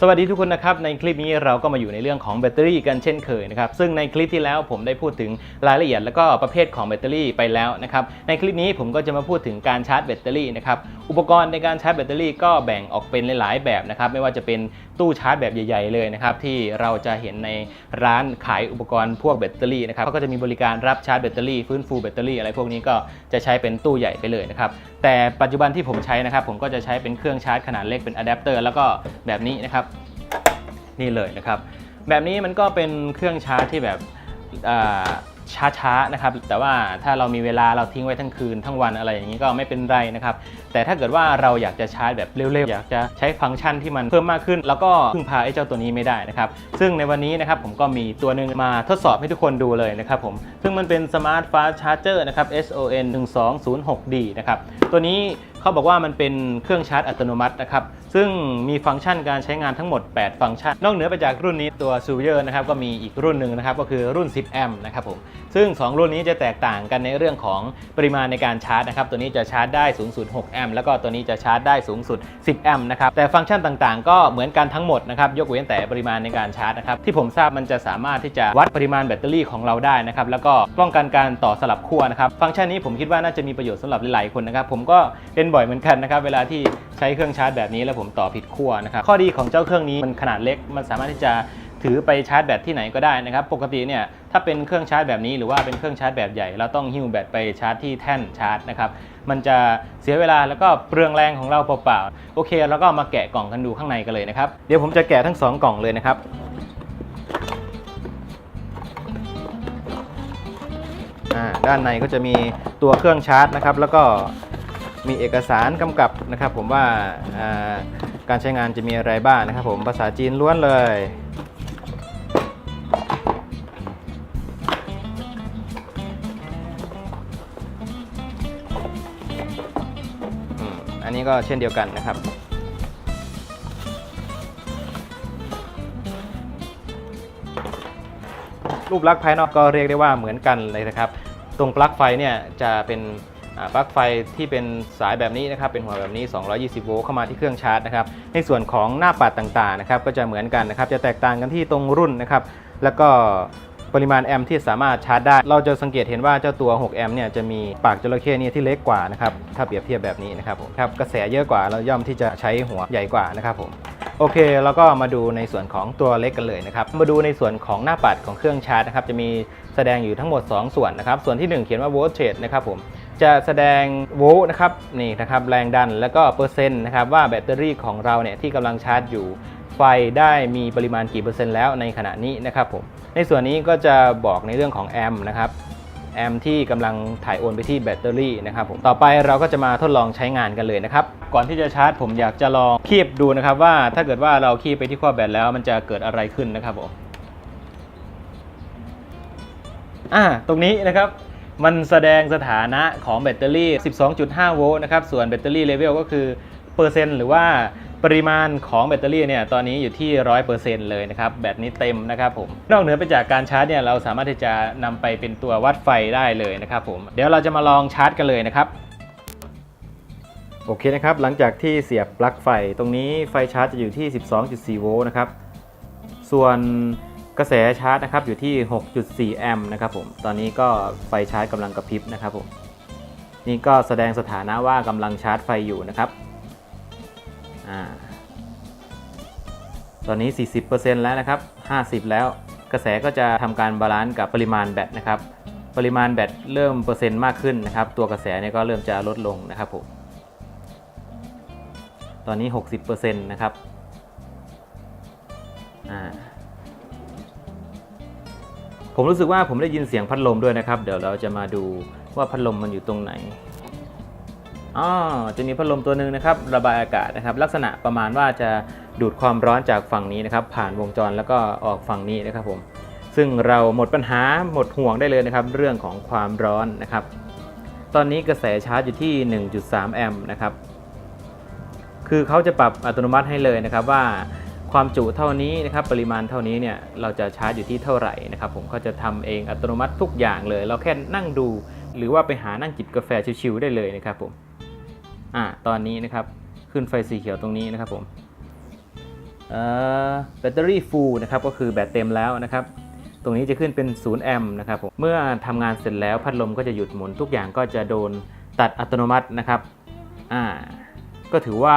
สวัสดีทุกคนนะครับ ในคลิปนี้เราก็มาอยู่ในเรื่องของแบตเตอรี่กันเช่นเคยนะครับ ซึ่งในคลิปที่แล้วผมได้พูดถึงรายละเอียด แล้วก็ประเภทของแบตเตอรี่ไปแล้วนะครับ ในคลิปนี้ผมก็จะมาพูดถึงการชาร์จแบตเตอรี่นะครับ อุปกรณ์ในการชาร์จแบตเตอรี่ก็แบ่งออกเป็นหลาย ๆ แบบนะครับ ไม่ว่าจะเป็น ตู้ชาร์จแบบใหญ่ ๆ เลยนะครับที่เราจะเห็นในร้านขายอุปกรณ์พวกแบตเตอรี่นะครับเขาก็จะมีบริการรับชาร์จแบตเตอรี่ฟื้นฟูแบตเตอรี่อะไรพวกนี้ก็จะใช้เป็นตู้ใหญ่ไปเลยนะครับแต่ปัจจุบันที่ผมใช้นะครับผมก็จะใช้เป็นเครื่องชาร์จขนาดเล็กเป็นอะแดปเตอร์แล้วก็แบบนี้นะครับนี่เลยนะครับแบบนี้มันก็เป็นเครื่องชาร์จที่แบบ ช้าๆนะครับแต่ว่าถ้าเรามีเวลาเราทิ้งไว้ทั้งคืนทั้งวันอะไรอย่างนี้ก็ไม่เป็นไรนะครับแต่ถ้าเกิดว่าเราอยากจะชาร์จแบบเร็วๆอยากจะใช้ฟังก์ชันที่มันเพิ่มมากขึ้น แล้วก็พึ่งพาไอ้เจ้าตัวนี้ไม่ได้นะครับซึ่งในวันนี้นะครับผมก็มีตัวหนึ่งมาทดสอบให้ทุกคนดูเลยนะครับผมซึ่งมันเป็น Smart Fast Charger นะครับ SON 1206D นะครับตัวนี้เขาบอกว่ามันเป็นเครื่องชาร์จอัตโนมัตินะครับ ซึ่งมีฟังก์ชันการใช้งานทั้งหมด 8 ฟังก์ชัน นอกเหนือไปจากรุ่นนี้ตัว s u v e r นะครับก็มีอีกรุ่นหนึ่งนะครับก็คือรุ่น 10 แอมป์นะครับผมซึ่ง 2 รุ่นนี้จะแตกต่างกันในเรื่องของปริมาณในการชาร์จนะครับตัวนี้จะชาร์จได้สูงสุด 6 แอมป์แล้วก็ตัวนี้จะชาร์จได้สูงสุด 10 แอมป์นะครับแต่ฟังก์ชันต่างๆ ก็เหมือนกันทั้งหมดนะครับยกเว้นแต่ปริมาณในการชาร์จนะครับที่ผมทราบมันจะสามารถที่จะวัดปริมาณแบตเตอรี่ของเราได้นะครับแล้วก็ป้องกันการต่อสลับขั้วนะครับฟังก์ชันนี้ผมคิดว่าน่าจะมีประโยชน์สำหรับหลายๆคนนะครับผมก็เป็นบ่อยเหมือนกันนะครับเวลาที่ใช้เครื่องชาร์จแบบนี้แล้วผมต่อผิดขั้วนะครับข้อดีของเจ้าเครื่องนี้มันขนาดเล็กมันสามารถที่จะถือไปชาร์จแบตที่ไหนก็ได้นะครับ ปกติเนี่ยถ้าเป็นเครื่องชาร์จแบบนี้หรือว่าเป็นเครื่องชาร์จแบบใหญ่เราต้องหิ้วแบตไปชาร์จที่แท่นชาร์จนะครับมันจะเสียเวลาแล้วก็เปลืองแรงของเราเปล่าๆโอเคเราก็มาแกะกล่องกันดูข้างในกันเลยนะครับเดี๋ยวผมจะแกะทั้งสองกล่องเลยนะครับอ่าด้านในก็จะมีตัวเครื่องชาร์จนะครับแล้วก็ มีเอกสารกำกับนะครับ ผมว่าการใช้งานจะมีอะไรบ้างนะครับ ผมภาษาจีนล้วนเลยอันนี้ก็เช่นเดียวกันนะครับรูปลักษณ์ภายนอกก็เรียกได้ว่าเหมือนกันเลยนะครับ ตรงปลั๊กไฟเนี่ยจะเป็น ปลั๊กไฟที่เป็นสายแบบนี้นะครับเป็นหัวแบบนี้ 220 โวลต์เข้ามาที่เครื่องชาร์จนะครับในส่วนของหน้าปัดต่างๆนะครับก็จะเหมือนกันนะครับจะแตกต่างกันที่ตรงรุ่นนะครับแล้วก็ปริมาณแอมป์ที่สามารถชาร์จได้ เราจะสังเกตเห็นว่าเจ้าตัว 6 แอมป์เนี่ยจะมีปากจระเข้เนี่ยที่เล็กกว่านะครับ ถ้าเปรียบเทียบแบบนี้นะครับผมครับ กระแสเยอะกว่าเราย่อมที่จะใช้หัวใหญ่กว่านะครับผม โอเค แล้วก็มาดูในส่วนของตัวเล็กกันเลยนะครับ มาดูในส่วนของหน้าปัดของเครื่องชาร์จนะครับ จะมีแสดงอยู่ทั้งหมด 2 ส่วนนะครับ ส่วนที่ 1 เขียนว่า voltage นะครับผม จะแสดงโวลต์นะครับนี่นะครับแรงดันแล้วก็เปอร์เซ็นต์นะครับว่าแบตเตอรี่ของเราเนี่ยที่กำลังชาร์จอยู่ไฟได้มีปริมาณกี่เปอร์เซ็นต์แล้วในขณะนี้นะครับผมในส่วนนี้ก็จะบอกในเรื่องของแอมป์นะครับแอมป์ที่กำลังถ่ายโอนไปที่แบตเตอรี่นะครับผมต่อไปเราก็จะมาทดลองใช้งานกันเลยนะครับ ก่อนที่จะชาร์จผมอยากจะลองคีบดูนะครับว่าถ้าเกิดว่าเราคีบไปที่ขั้วแบตแล้วมันจะเกิดอะไรขึ้นนะครับผมอ่าตรงนี้นะครับ มันแสดงสถานะของแบตเตอรี่ 12.5 โวลต์นะครับ ส่วนแบตเตอรี่เลเวลก็คือเปอร์เซ็นต์หรือว่าปริมาณของแบตเตอรี่เนี่ยตอนนี้อยู่ที่ 100%เลยนะครับ แบตนี้เต็มนะครับผม นอกเหนือไปจากการชาร์จเนี่ยเราสามารถที่จะนำไปเป็นตัววัดไฟได้เลยนะครับผม เดี๋ยวเราจะมาลองชาร์จกันเลยนะครับโอเคนะครับ หลังจากที่เสียบปลั๊กไฟตรงนี้ไฟชาร์จจะอยู่ที่ 12.4 โวลต์นะครับ ส่วน กระแสชาร์จนะครับอยู่ที่ 6.4 แอมป์นะครับผมตอนนี้ก็ไฟชาร์จกำลังกระพริบนะครับผมนี่ก็แสดงสถานะว่ากำลังชาร์จไฟอยู่นะครับอตอนนี้ 40%แล้วนะครับ 50 แล้ว กระแสก็จะทำการบาลานซ์กับปริมาณแบตนะครับ ปริมาณแบตเริ่มเปอร์เซ็นต์มากขึ้นนะครับ ตัวกระแสเนี่ยก็เริ่มจะลดลงนะครับผมตอนนี้ 60%นะครับอ่า ผมรู้สึกว่าผมได้ยินเสียงพัดลมด้วยนะครับ เดี๋ยวเราจะมาดูว่าพัดลมมันอยู่ตรงไหนอ๋อจะมีพัดลมตัวหนึ่งนะครับ ระบายอากาศนะครับ ลักษณะประมาณว่าจะดูดความร้อนจากฝั่งนี้นะครับ ผ่านวงจรแล้วก็ออกฝั่งนี้นะครับผม ซึ่งเราหมดปัญหาหมดห่วงได้เลยนะครับ เรื่องของความร้อนนะครับ ตอนนี้กระแสชาร์จอยู่ที่ 1.3 แอมป์นะครับ คือเขาจะปรับอัตโนมัติให้เลยนะครับว่า ความจุเท่านี้นะครับปริมาณเท่านี้เนี่ยเราจะชาร์จอยู่ที่เท่าไหร่นะครับผมก็จะทำเองอัตโนมัติทุกอย่างเลย เราแค่นั่งดู หรือว่าไปหานั่งจิบกาแฟชิวๆได้เลยนะครับผมอ่าตอนนี้นะครับขึ้นไฟสีเขียวตรงนี้นะครับผมเอ่อแบตเตอรี่ฟูลนะครับก็คือแบตเต็มแล้วนะครับตรงนี้จะขึ้นเป็น 0 แอมป์นะครับผมเมื่อทำงานเสร็จแล้วพัดลมก็จะหยุดหมุนทุกอย่างก็จะโดนตัดอัตโนมัตินะครับอ่าก็ถือว่า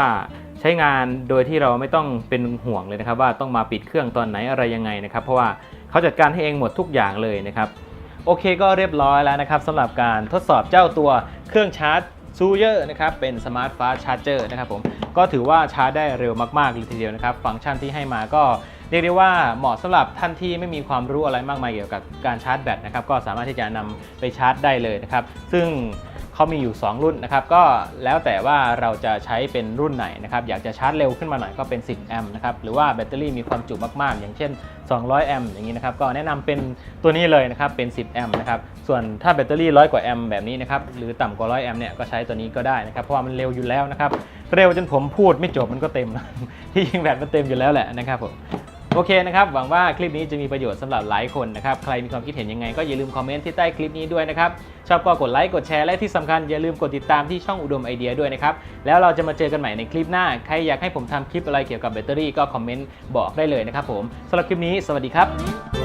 ใช้งานโดยที่เราไม่ต้องเป็นห่วงเลยนะครับ ว่าต้องมาปิดเครื่องตอนไหนอะไรยังไงนะครับ เพราะว่าเขาจัดการให้เองหมดทุกอย่างเลยนะครับ โอเคก็เรียบร้อยแล้วนะครับสำหรับการทดสอบเจ้าตัวเครื่องชาร์จซูเยอร์นะครับเป็นสมาร์ทฟาสชาร์จเจอร์นะครับผมก็ถือว่าชาร์จได้เร็วมากๆเลยทีเดียวนะครับ ฟังก์ชันที่ให้มาก็เรียกได้ว่าเหมาะสำหรับท่านที่ไม่มีความรู้อะไรมากมายเกี่ยวกับการชาร์จแบตนะครับก็สามารถที่จะนำไปชาร์จได้เลยนะครับ ซึ่ง เขามีอยู่ 2 รุ่นนะครับก็แล้วแต่ว่าเราจะใช้เป็นรุ่นไหนนะครับอยากจะชาร์จเร็วขึ้นมาหน่อยก็เป็น 10 แอมป์นะครับหรือว่าแบตเตอรี่มีความจุมากๆ อย่างเช่น 200 แอมป์อย่างนี้นะครับก็แนะนำเป็นตัวนี้เลยนะครับเป็น 10 แอมป์นะครับส่วนถ้าแบตเตอรี่ร้อยกว่าแอมป์แบบนี้นะครับหรือต่ำกว่า100แอมป์เนี่ยก็ใช้ตัวนี้ก็ได้นะครับเพราะว่ามันเร็วอยู่แล้วนะครับเร็วจนผมพูดไม่จบมันก็เต็มที่จริงแบตมันเต็มอยู่แล้วแหละนะครับผม โอเคนะครับ หวังว่าคลิปนี้จะมีประโยชน์สำหรับหลายคนนะครับ ใครมีความคิดเห็นยังไงก็อย่าลืมคอมเมนต์ที่ใต้คลิปนี้ด้วยนะครับ ชอบก็กดไลค์ กดแชร์ และที่สำคัญอย่าลืมกดติดตามที่ช่องอุดมไอเดียด้วยนะครับ แล้วเราจะมาเจอกันใหม่ในคลิปหน้า ใครอยากให้ผมทำคลิปอะไรเกี่ยวกับแบตเตอรี่ก็คอมเมนต์บอกได้เลยนะครับผมสำหรับคลิปนี้ สวัสดีครับ